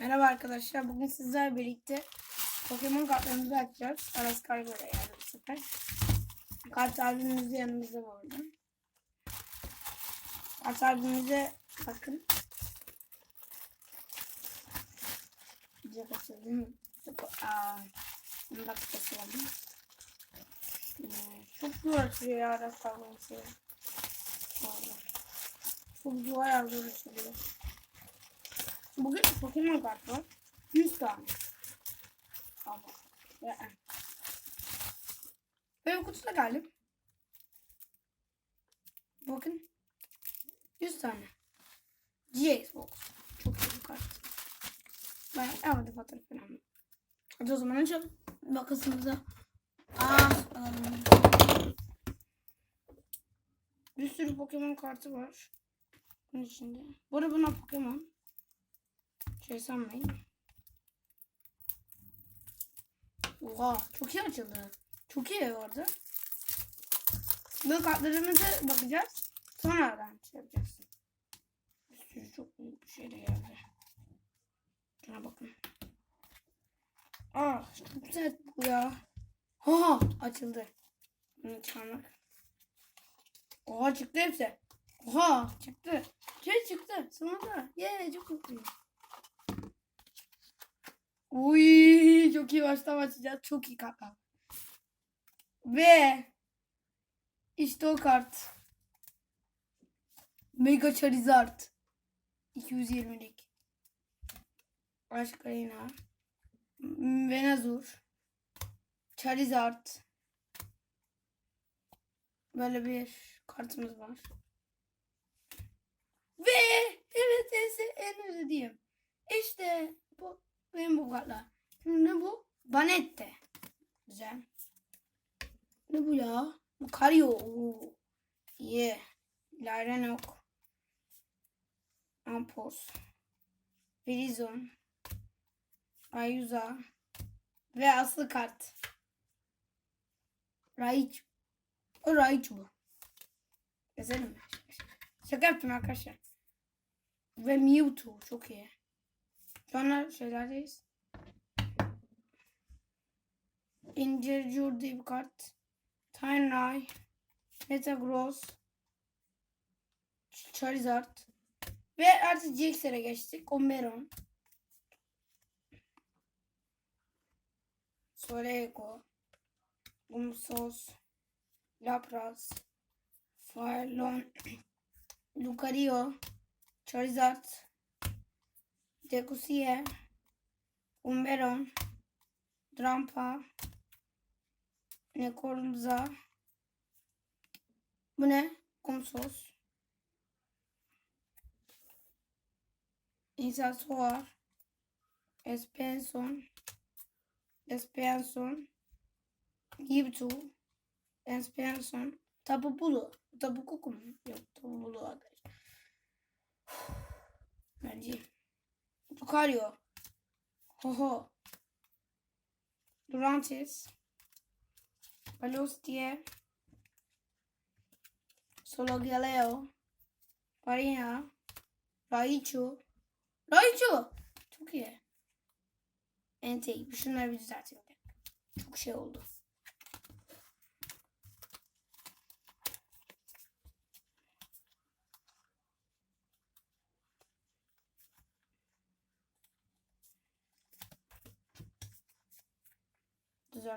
Merhaba arkadaşlar. Bugün sizlerle birlikte Pokemon kartlarımızı açacağız. Aras Kargo'ya yani bu sefer. Kart albümümüz de yanımızda bu. Kart albümümüze bakın. Güzel açıldı. Aa, bunu bak bakalım. Hmm, Çok zor açılıyor ya Aras Kargo'nun şeyi. Çok zor yazıyor. Bugün Pokemon kartı var. 100 tane. Ama. Böyle kutuda geldim. Bakın. 100 tane. GX Box. Çok iyi bir kart. Bayağı evet fotoğraf falan. Hadi o zaman açalım. Bakasınıza. Aa, alalım. Bir sürü Pokemon kartı var. Bunun içinde. Bu arada buna Pokemon. Şey sanmayın. Oha çok iyi açıldı. Çok iyi orada. Böyle kartlarımıza bakacağız. Sonradan şey yapacağız. Bir sürü çok büyük bir şey de geldi. Şuna bakın. Aa çok güzel bu ya. Ha açıldı. Bunu çıkarmak. Oha çıktı hepsi. Oha çıktı. Şey çıktı. Sonunda. Yeee çok mutluyum. Uy çok iyi baştan başlayacağız. Çok iyi kaka. Ve işte o kart. Mega Charizard. 220'lik. Aşk Arena. Venazur. Charizard. Böyle bir kartımız var. Ve evet en, en özlediğim. İşte bu benim bu kartlar. Şimdi ne bu? Banette. Güzel. Ne bu ya? Bu Karyo. Oo. İyi. Larenok. Ampos. Verizon. Ayuza. Ve aslı kart. Raichu. O Raichu bu. Gezelim? Şaka yaptım arkadaşlar. Ve Mewtwo. Çok iyi. Sonra şeylerdeyiz. İncircur diye bir kart. Tynray. Metagross. Charizard. Ve artık GX'lere geçtik. Omberon. Solego. Umsos. Lapras. Farlon. Lucario. Charizard. Degusie, Umberon, Drampa, Nekorza, bu ne? Kumsos, Insasoar, Espenson, Espenson, Mewtwo, Espenson, Tapu Bulu. Tapu Kuku mu? Yok Tapu Bulu arkadaşlar. Bence. Lucario. Hoho. Durantis. Balostie. Sologaleo. Farina. Raichu. Raichu. Çok iyi. Entei. Şunları bir düzeltelim. Çok şey oldu.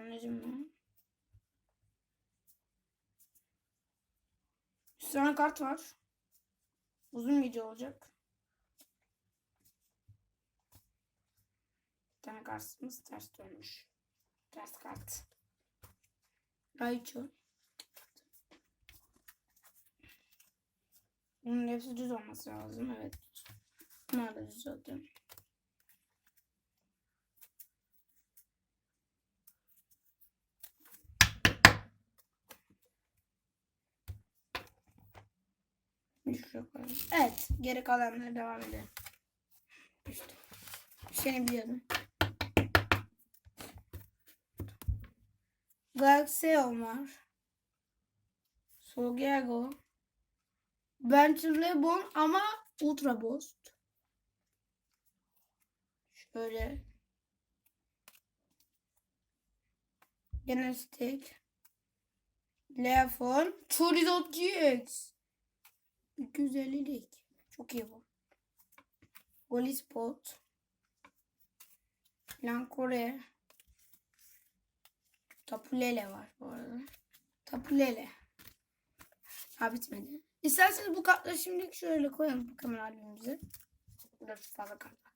Mi? Bir tane kart var. Uzun video olacak. Bir tane kartımız ters dönmüş. Ters kart. Raichu. Bunun hepsi düz olması lazım. Evet. Bunlar da düz zaten. Yok. Evet. Geri kalanlara devam edelim. İşte. Seni biliyordum. Galaxeon var. Solgago. Venturelebon ama Ultra Boost. Şöyle. Genel stack. Leafon. Chorizot GX. 250'lik. Çok iyi bu. Holy Spot. Lankore. Tapulele var bu arada. Tapulele. Ha bitmedi. İsterseniz bu kartları şimdilik şöyle koyalım Pokemon albümümüze. Dur şu fazla kart var.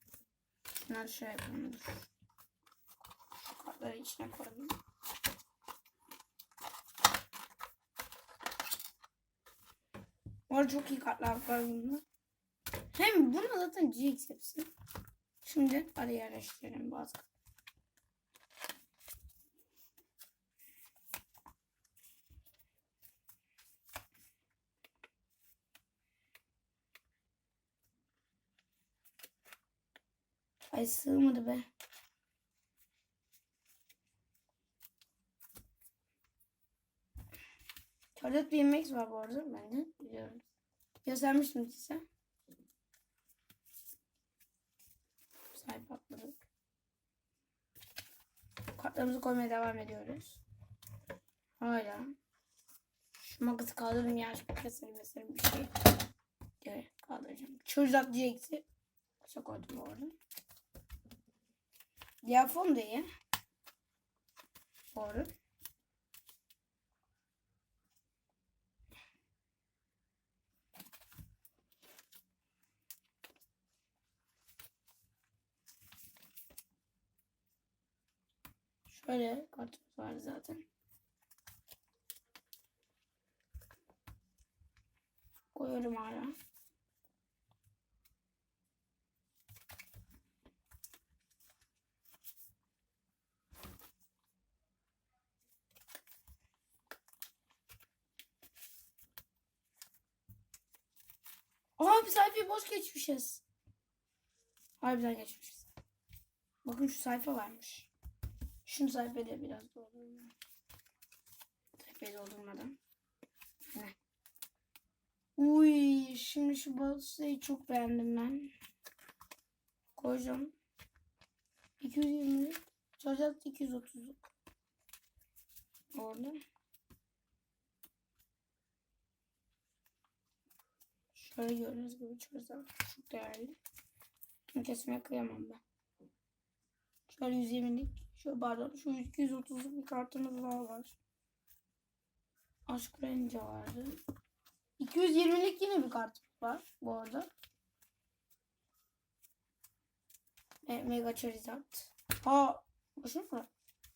Şunları şöyle yapalım. Dur. Şu kartları içine koyalım. Orada çok iyi kartlar var bunda. Hem bunun zaten GX hepsi. Şimdi hadi yerleştirelim bazı. Ay sığmadı be. Bir yemek var bu arada. Ben de biliyorum. Göstermiştim size. Sahip atladık. Kartlarımızı koymaya devam ediyoruz. Hala. Şu makası kaldırdım ya. Şu keselim mesela bir şey. Evet kaldıracağım. Çocuk diyecekti. Kısa koydum bu arada. Diğer fon da iyi. Doğru. Şöyle kartımız var zaten. Koyuyorum hala. Aa bir sayfayı boş geçmişiz. Harbiden geçmişiz. Bakın şu sayfa varmış. Şunu sayfayı da biraz doldurayım. Sayfayı doldurmadan. Uy, şimdi şu balığı çok beğendim ben. Koyacağım. 220 Çocuk 230'luk. Orada. Şöyle gördüğünüz gibi çözüm çok değerli. Kesmeye kıyamam ben. Şöyle 120'lik. Şöyle pardon. Şu 230'luk bir kartımız daha var. Aşk Ranger vardı. 220'lik yine bir kart var bu arada. E, Mega Charizard. Ha, boşuna mı?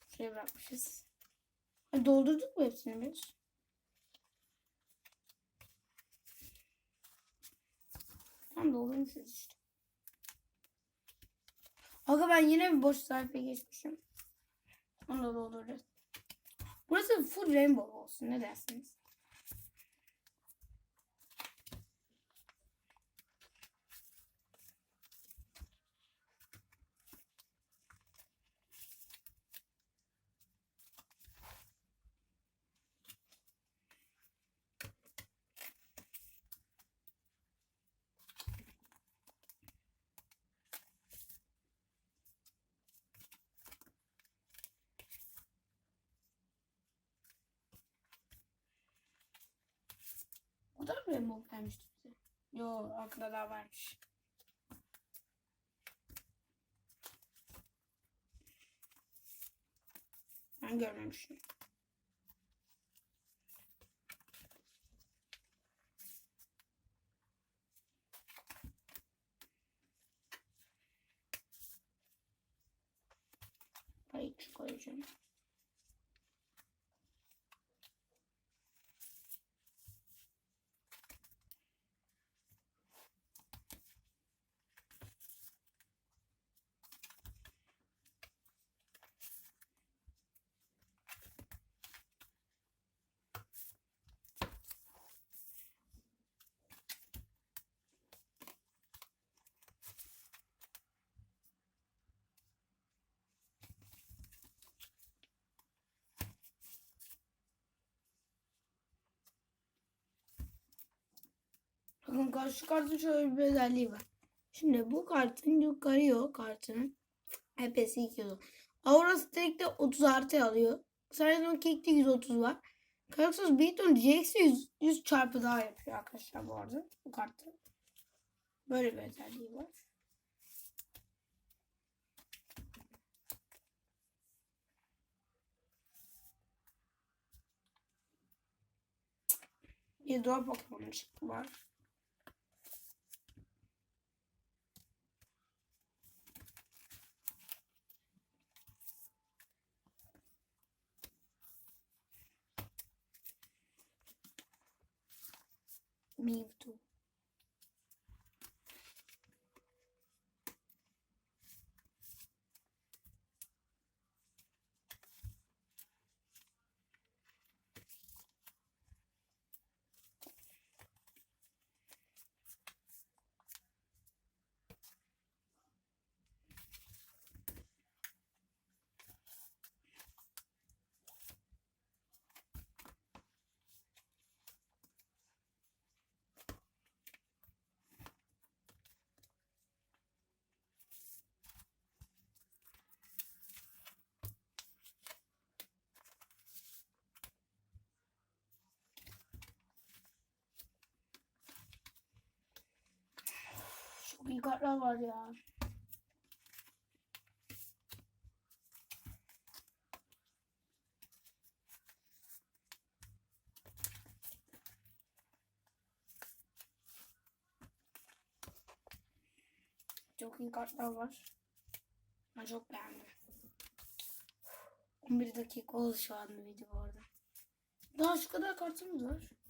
Şuraya bırakmışız. Ha, doldurduk mu hepsini biz? Tam doldurmuşuz işte. Aga ben yine bir boş sayfa geçmişim. Onu da dolduracağız. Burası full rainbow olsun. Ne dersiniz? O da mı rainbow gelmişti bize? Yo arkada daha varmış. Ben görmemişim. Hayır koyacağım. Bakın kartın şöyle bir özelliği var. Şimdi bu kartın yukarı yok kartının. Hepsi 200. Aura Stake'de 30 artı alıyor. Saradon Cake'de 130 var. Karaksos Beaton GX'de 100, 100 çarpı daha yapıyor arkadaşlar bu arada. Bu kartı. Böyle bir özelliği var. Bir doğa Pokemon var. Mewtwo. Çok iyi kartlar var ya. Çok iyi kartlar var. Ben çok beğendim. 11 dakika oldu şu anda video bu arada. Daha şu kadar kartımız var.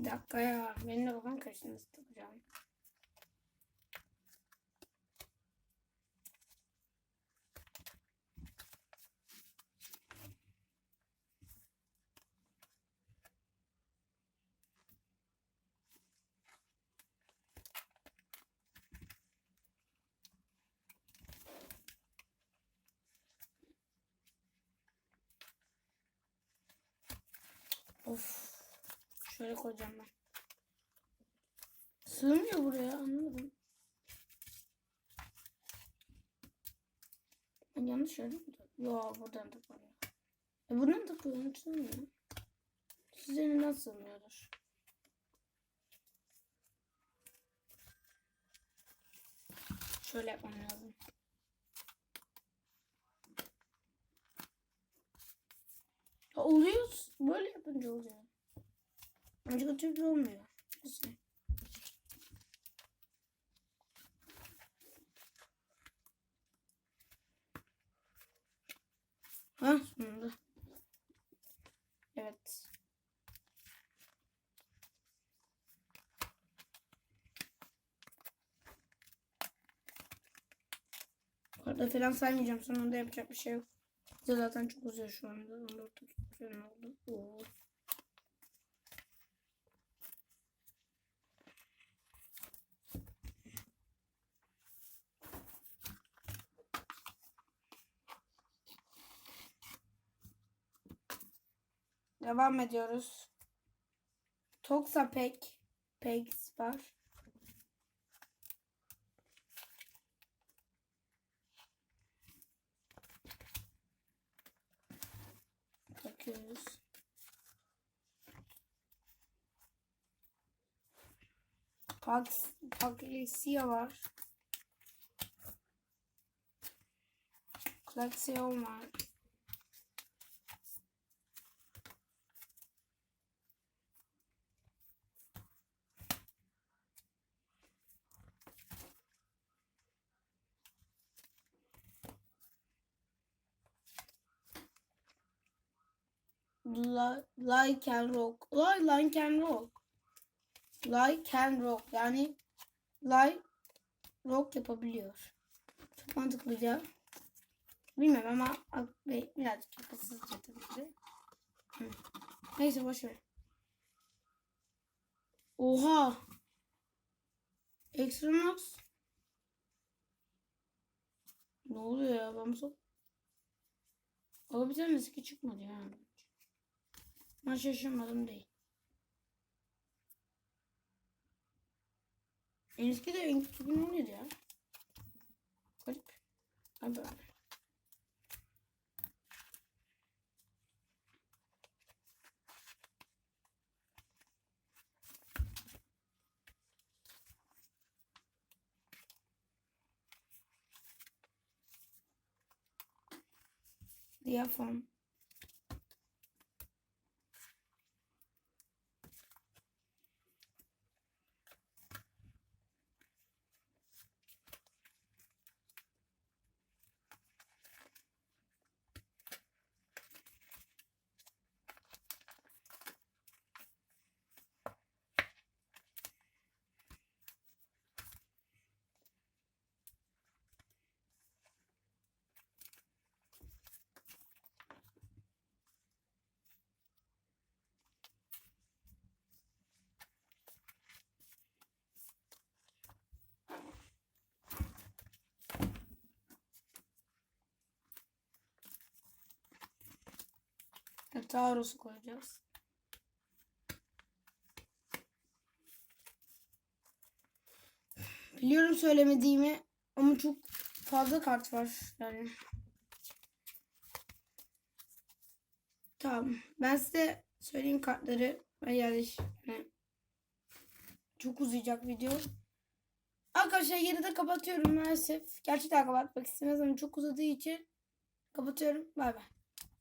Bir dakika ya. Benim de kafam karıştı. Nasıl takacağım? Of. Şöyle koyacağım ben. Sığmıyor buraya anlamadım. Ben yanlış yerde mi? Yo buradan da koyuyor. E buradan da koyuyor. Sığmıyor. Size neden sığmıyordur? Şöyle yapmam lazım. Ya oluyor. Böyle yapınca oluyor. Başka türlü olmuyor. Neyse. Ha sonunda. Evet. Orada falan saymayacağım. Sonunda yapacak bir şey yok. Zaten çok uzuyor şu anda. 14 dakika oldu. Oo. Devam ediyoruz. Toxa Pek. Pegs var. Bakıyoruz. Pax, Paxia var. Klaxion var. Like and rock. Like, like and rock. Like and rock. Yani like rock yapabiliyor. Çok mantıklıca. Bilmem ama birazcık akılsızca tabii ki. Neyse boş ver. Oha. Extranox. Ne oluyor ya? Ben bu bir tane eski çıkmadı ya. Ben şaşırmadım değil. En eski de en 2017 ya. Garip. Ay böyle. Diyafram. Taurus'u koyacağız. Biliyorum söylemediğimi ama çok fazla kart var yani. Tamam. Ben size söyleyeyim kartları. Yani çok uzayacak video. Arkadaşlar yeri de kapatıyorum maalesef. Gerçekten kapatmak istemez ama çok uzadığı için kapatıyorum. Bay bay.